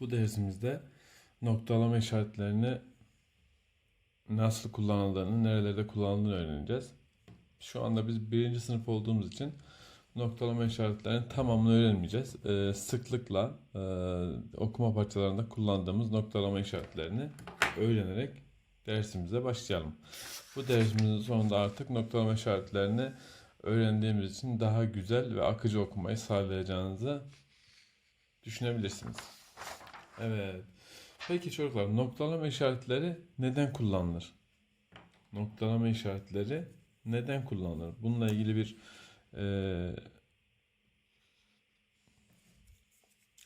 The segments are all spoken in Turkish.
Bu dersimizde noktalama işaretlerini nasıl kullanıldığını, nerelerde kullanıldığını öğreneceğiz. Şu anda biz birinci sınıf olduğumuz için noktalama işaretlerinin tamamını öğrenmeyeceğiz. Ee, sıklıkla e, okuma parçalarında kullandığımız noktalama işaretlerini öğrenerek dersimize başlayalım. Bu dersimizin sonunda artık noktalama işaretlerini öğrendiğimiz için daha güzel ve akıcı okumayı sağlayacağınızı düşünebilirsiniz. Evet. Peki çocuklar noktalama işaretleri neden kullanılır? Noktalama işaretleri neden kullanılır? Bununla ilgili bir eee,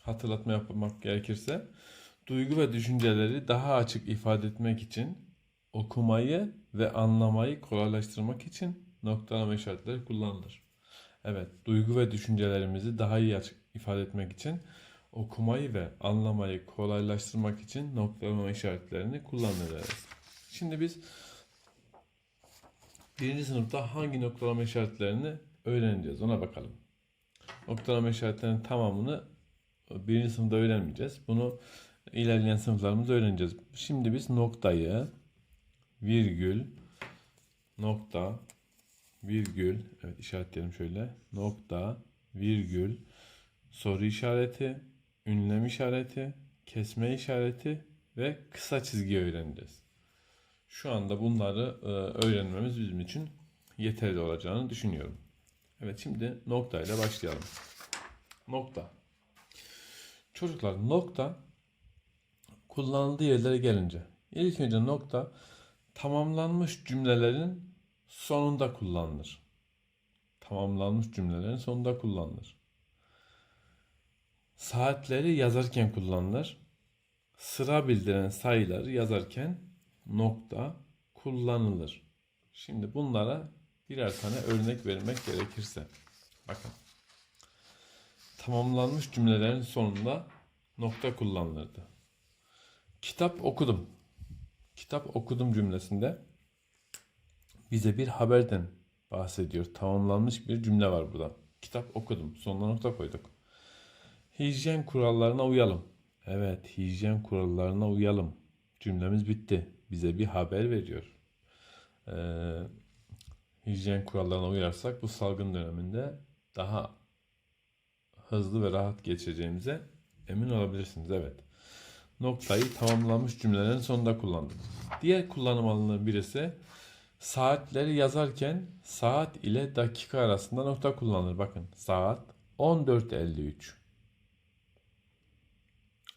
hatırlatma yapmak gerekirse duygu ve düşünceleri daha açık ifade etmek için okumayı ve anlamayı kolaylaştırmak için noktalama işaretleri kullanılır. Evet, duygu ve düşüncelerimizi daha iyi açık ifade etmek için okumayı ve anlamayı kolaylaştırmak için noktalama işaretlerini kullanırız. Şimdi biz birinci sınıfta hangi noktalama işaretlerini öğreneceğiz ona bakalım. Noktalama işaretlerinin tamamını birinci sınıfta öğrenmeyeceğiz. Bunu ilerleyen sınıflarımızda öğreneceğiz. Şimdi biz noktayı, virgül, nokta, virgül, evet işaretleyelim şöyle. Nokta, virgül, soru işareti, ünlem işareti, kesme işareti ve kısa çizgi öğreneceğiz. Şu anda bunları e, öğrenmemiz bizim için yeterli olacağını düşünüyorum. Evet şimdi noktayla başlayalım. Nokta. Çocuklar nokta kullanıldığı yerlere gelince ilk önce nokta tamamlanmış cümlelerin sonunda kullanılır. Tamamlanmış cümlelerin sonunda kullanılır. Saatleri yazarken kullanılır. Sıra bildiren sayıları yazarken nokta kullanılır. Şimdi bunlara birer tane örnek vermek gerekirse. Bakın. Tamamlanmış cümlelerin sonunda nokta kullanılırdı. Kitap okudum. Kitap okudum cümlesinde bize bir haberden bahsediyor. Tamamlanmış bir cümle var burada. Kitap okudum. Sonuna nokta koyduk. Hijyen kurallarına uyalım. Evet, hijyen kurallarına uyalım. Cümlemiz bitti. Bize bir haber veriyor. Ee, hijyen kurallarına uyarsak bu salgın döneminde daha hızlı ve rahat geçeceğimize emin olabilirsiniz. Evet. Noktayı tamamlanmış cümlelerin sonunda kullandım. Diğer kullanım alanının birisi saatleri yazarken saat ile dakika arasında nokta kullanılır. Bakın saat 14.53.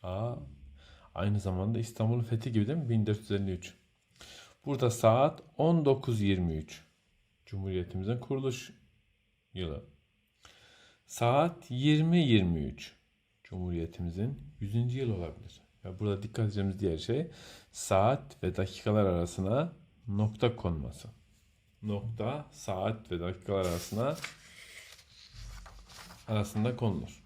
Aa, aynı zamanda İstanbul'un fethi gibi değil mi? 1453. Burada saat 19.23. Cumhuriyetimizin kuruluş yılı. Saat 20.23. Cumhuriyetimizin 100. yılı olabilir. Ya burada dikkat edeceğimiz diğer şey saat ve dakikalar arasına nokta konması. Nokta saat ve dakikalar arasına arasında konulur.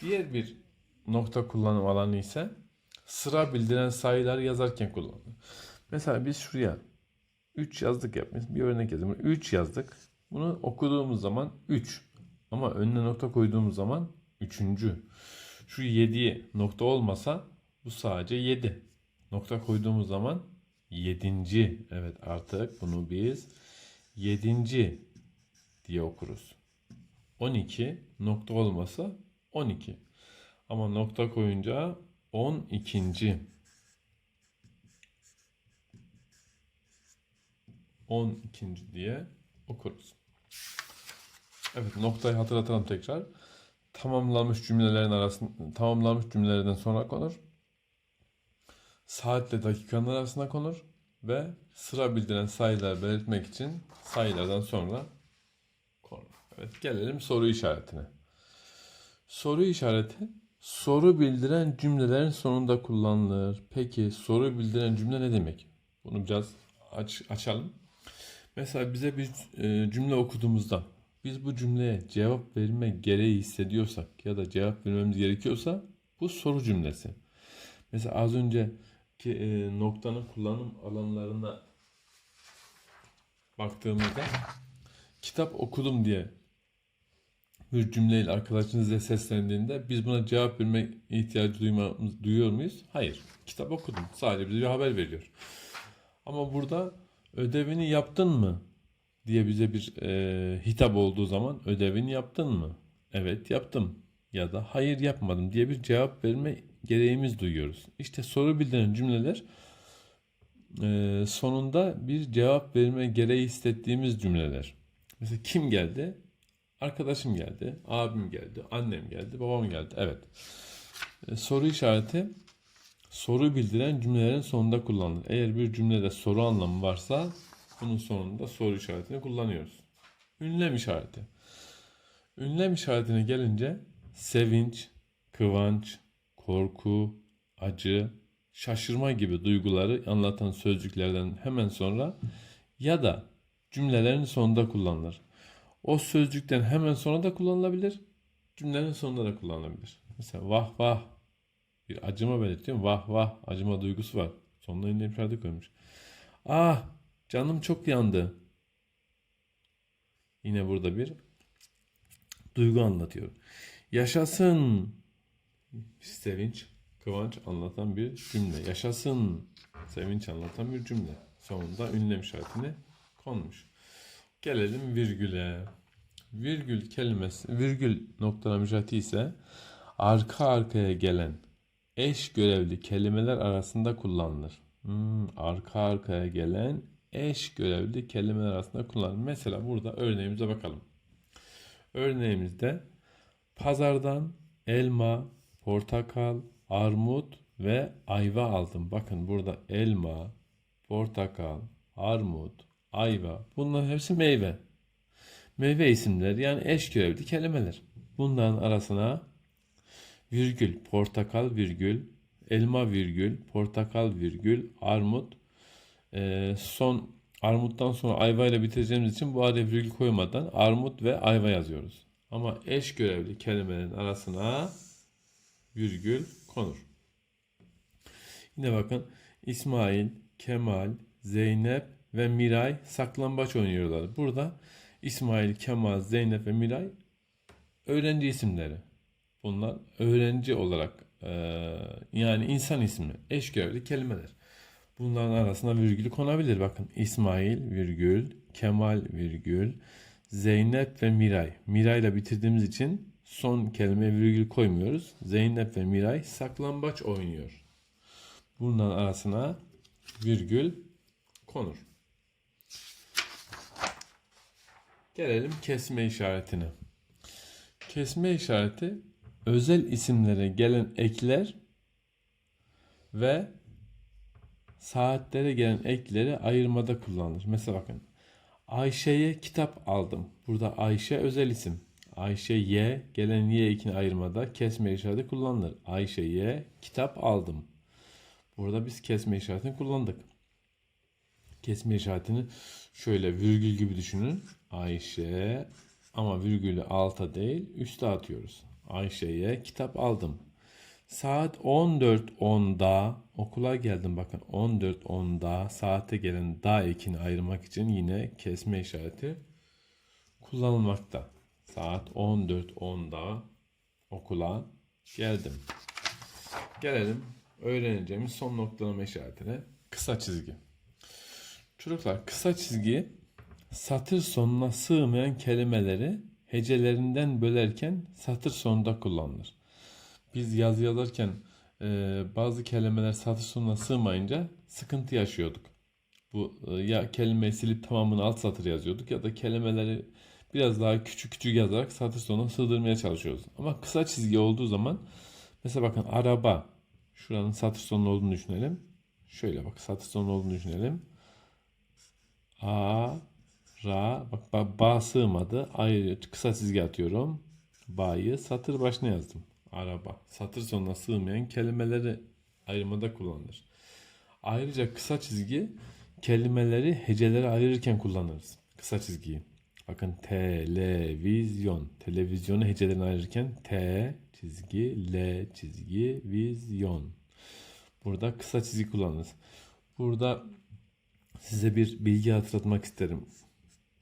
Diğer bir nokta kullanım alanı ise sıra bildiren sayılar yazarken kullanılır. Mesela biz şuraya 3 yazdık yapmayız. Bir örnek yazayım. 3 yazdık. Bunu okuduğumuz zaman 3. Ama önüne nokta koyduğumuz zaman 3. Şu 7'ye nokta olmasa bu sadece 7. Nokta koyduğumuz zaman 7. Evet artık bunu biz 7. diye okuruz. 12 nokta olmasa 12. Ama nokta koyunca 12. 12. diye okuruz. Evet noktayı hatırlatalım tekrar. Tamamlanmış cümlelerin arasında tamamlanmış cümlelerden sonra konur. Saatle dakikanın arasına konur ve sıra bildiren sayılar belirtmek için sayılardan sonra konur. Evet gelelim soru işaretine. Soru işareti soru bildiren cümlelerin sonunda kullanılır. Peki soru bildiren cümle ne demek? Bunu biraz aç, açalım. Mesela bize bir e, cümle okuduğumuzda biz bu cümleye cevap verme gereği hissediyorsak ya da cevap vermemiz gerekiyorsa bu soru cümlesi. Mesela az önceki e, noktanın kullanım alanlarına baktığımızda kitap okudum diye bir cümleyle arkadaşınız size seslendiğinde biz buna cevap verme ihtiyacı duymamız, duyuyor muyuz? Hayır. Kitap okudum. Sadece bize bir haber veriyor. Ama burada ödevini yaptın mı diye bize bir e, hitap olduğu zaman ödevini yaptın mı? Evet yaptım. Ya da hayır yapmadım diye bir cevap verme gereğimiz duyuyoruz. İşte soru bildiren cümleler e, sonunda bir cevap verme gereği hissettiğimiz cümleler. Mesela kim geldi? Arkadaşım geldi, abim geldi, annem geldi, babam geldi. Evet. E, soru işareti soru bildiren cümlelerin sonunda kullanılır. Eğer bir cümlede soru anlamı varsa bunun sonunda soru işaretini kullanıyoruz. Ünlem işareti. Ünlem işaretine gelince sevinç, kıvanç, korku, acı, şaşırma gibi duyguları anlatan sözcüklerden hemen sonra ya da cümlelerin sonunda kullanılır. O sözcükten hemen sonra da kullanılabilir. Cümlenin sonunda da kullanılabilir. Mesela vah vah bir acıma belirtiyor. Vah vah acıma duygusu var. Sonuna ünlem işareti koymuş. Ah canım çok yandı. Yine burada bir duygu anlatıyor. Yaşasın sevinç, kıvanç anlatan bir cümle. Yaşasın sevinç anlatan bir cümle. Sonunda ünlem işaretini konmuş. Gelelim virgüle. Virgül kelimesi, virgül noktalama işareti ise arka arkaya gelen eş görevli kelimeler arasında kullanılır. Hmm, arka arkaya gelen eş görevli kelimeler arasında kullanılır. Mesela burada örneğimize bakalım. Örneğimizde pazardan elma, portakal, armut ve ayva aldım. Bakın burada elma, portakal, armut, ayva bunların hepsi meyve. Meyve isimleri yani eş görevli kelimeler. Bunların arasına virgül, portakal virgül, elma virgül, portakal virgül, armut. Ee, son armuttan sonra ayva ile bitireceğimiz için bu araya virgül koymadan armut ve ayva yazıyoruz. Ama eş görevli kelimelerin arasına virgül konur. Yine bakın İsmail, Kemal, Zeynep ve Miray saklambaç oynuyorlar. Burada İsmail, Kemal, Zeynep ve Miray öğrenci isimleri. Bunlar öğrenci olarak e, yani insan ismi, eş görevli kelimeler. Bunların arasına virgül konabilir. Bakın İsmail virgül, Kemal virgül, Zeynep ve Miray. Miray ile bitirdiğimiz için son kelimeye virgül koymuyoruz. Zeynep ve Miray saklambaç oynuyor. Bunların arasına virgül konur. Gelelim kesme işaretine. Kesme işareti özel isimlere gelen ekler ve saatlere gelen ekleri ayırmada kullanılır. Mesela bakın Ayşe'ye kitap aldım. Burada Ayşe özel isim. Ayşe Y gelen Y ekini ayırmada kesme işareti kullanılır. Ayşe'ye kitap aldım. Burada biz kesme işaretini kullandık. Kesme işaretini şöyle virgül gibi düşünün. Ayşe ama virgülü alta değil üste atıyoruz. Ayşe'ye kitap aldım. Saat 14.10'da okula geldim. Bakın 14.10'da saate gelen da ekini ayırmak için yine kesme işareti kullanılmakta. Saat 14.10'da okula geldim. Gelelim öğreneceğimiz son noktalama işaretine kısa çizgi. Çocuklar kısa çizgi satır sonuna sığmayan kelimeleri hecelerinden bölerken satır sonunda kullanılır. Biz yazı yazarken e, bazı kelimeler satır sonuna sığmayınca sıkıntı yaşıyorduk. Bu e, ya kelimeyi silip tamamını alt satır yazıyorduk ya da kelimeleri biraz daha küçük küçük yazarak satır sonuna sığdırmaya çalışıyoruz. Ama kısa çizgi olduğu zaman mesela bakın araba şuranın satır sonu olduğunu düşünelim. Şöyle bak satır sonu olduğunu düşünelim. A ra bak ba, ba sığmadı. Ayrı kısa çizgi atıyorum. Ba'yı satır başına yazdım. Araba. Satır sonuna sığmayan kelimeleri ayırmada kullanılır. Ayrıca kısa çizgi kelimeleri heceleri ayırırken kullanırız. Kısa çizgiyi. Bakın televizyon. Televizyonu hecelerini ayırırken T çizgi, L çizgi, vizyon. Burada kısa çizgi kullanırız. Burada size bir bilgi hatırlatmak isterim.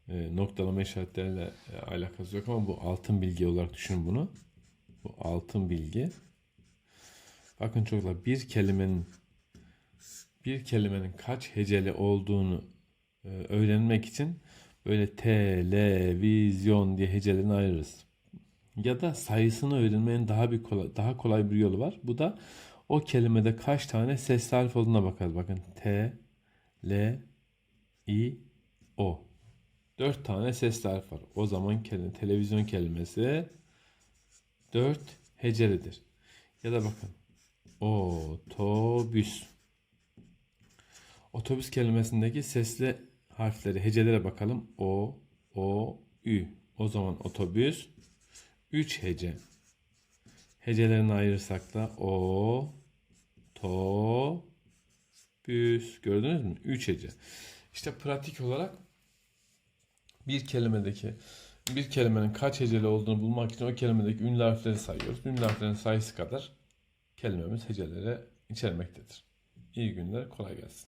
e, noktalama işaretleriyle e, alakası yok ama bu altın bilgi olarak düşünün bunu. Bu altın bilgi. Bakın çocuklar bir kelimenin bir kelimenin kaç heceli olduğunu e, öğrenmek için böyle televizyon diye hecelerini ayırırız. Ya da sayısını öğrenmenin daha bir kolay, daha kolay bir yolu var. Bu da o kelimede kaç tane ses harf olduğuna bakarız. Bakın T, L, I, O. Dört tane ses harf var. O zaman kelime, televizyon kelimesi dört hecelidir. Ya da bakın otobüs. Otobüs kelimesindeki sesli harfleri, hecelere bakalım. O, O, Ü. O zaman otobüs 3 hece. Hecelerini ayırırsak da o, to, büs. Gördünüz mü? 3 hece. İşte pratik olarak bir kelimedeki bir kelimenin kaç heceli olduğunu bulmak için o kelimedeki ünlü harfleri sayıyoruz. Ünlü harflerin sayısı kadar kelimemiz heceleri içermektedir. İyi günler, kolay gelsin.